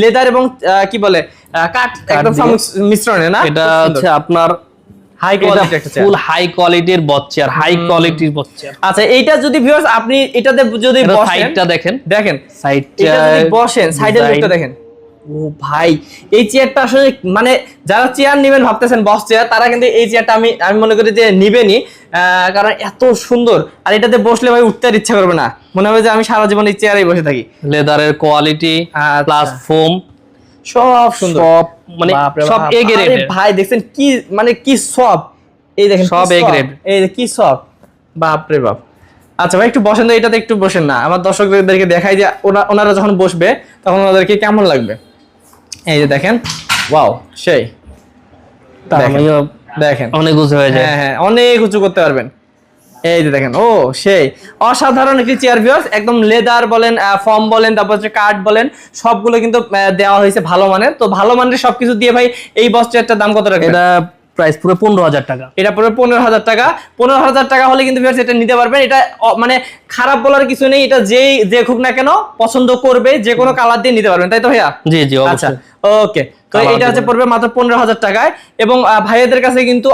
Leather এবং কি বলে কাঠ একদম মিশ্রণে না? এটা হচ্ছে আপনার হাই কোয়ালিটি একটা ফুল হাই কোয়ালিটির বচ্চার হাই কোয়ালিটির বচ্চার আচ্ছা এইটা যদি ভিউয়ার্স আপনি এটাতে যদি সাইডটা দেখেন। দেখেন সাইডটা যদি বসেন সাইডের। লুকটা দেখেন। ও ভাই এই চেয়ারটা আসলে মানে যারা চেয়ার নেবেন ভাবতেছেন বস চেয়ার তারা কিন্তু এই চেয়ারটা আমি আমি মনে করি যে নিবেনই আহ, কারণ এত সুন্দর। আর এটাতে বসলে ভাই উঠতে আর ইচ্ছা করবে না। মনে হবে যে আমি সারা জীবন এই চেয়ারেই বসে থাকি। লেদারের কোয়ালিটি। প্লাস ফোম সব সুন্দর। সব মানে সব। এ আরে ভাই দেখছেন কি মানে কি সব এই দেখেন সব A grade। এই কি সব বাপ রে বাপ। আচ্ছা ভাই একটু বসেন তো এটাতে একটু বসেন না। আমার দর্শকদেরকে দেখাই যে ওনা- ওনারা যখন বসবে তখন ওনাদেরকে কেমন লাগবে? এই যে দেখেন ওয়াও সেই। দেখেন। আমিও দেখেন। অনেক উঁচু হয়ে যায়। হ্যাঁ হ্যাঁ অনেক উঁচু করতে পারবেন। এই যে দেখেন ও সেই। অসাধারণ একটি চেয়ার ভিউয়ার্স একদম লেদার বলেন ফর্ম বলেন তারপর হচ্ছে কাঠ বলেন সবগুলো কিন্তু দেওয়া হয়েছে ভালো মানের। তো ভালো মানের সবকিছু দিয়ে ভাই এই বস চেয়ারটার দাম কত রাখবেন? এটা প্রাইস পুরো পনেরো হাজার টাকা। এটা পুরো পনেরো হাজার টাকা। পনেরো হাজার টাকা হলে কিন্তু ভিউয়ার্স এটা নিতে পারবেন। এটা মানে খারাপ বলার কিছু নেই। এটা যেই যে দেখুক না কেন পছন্দ করবে যে কোনো কালার দিয়ে নিতে পারবেন। তাই তো ভাইয়া? জি জি আচ্ছা ওকে তো এটা হচ্ছে পড়বে মাত্র পনেরো হাজার টাকায়। এবং ভাইয়াদের কাছে কিন্তু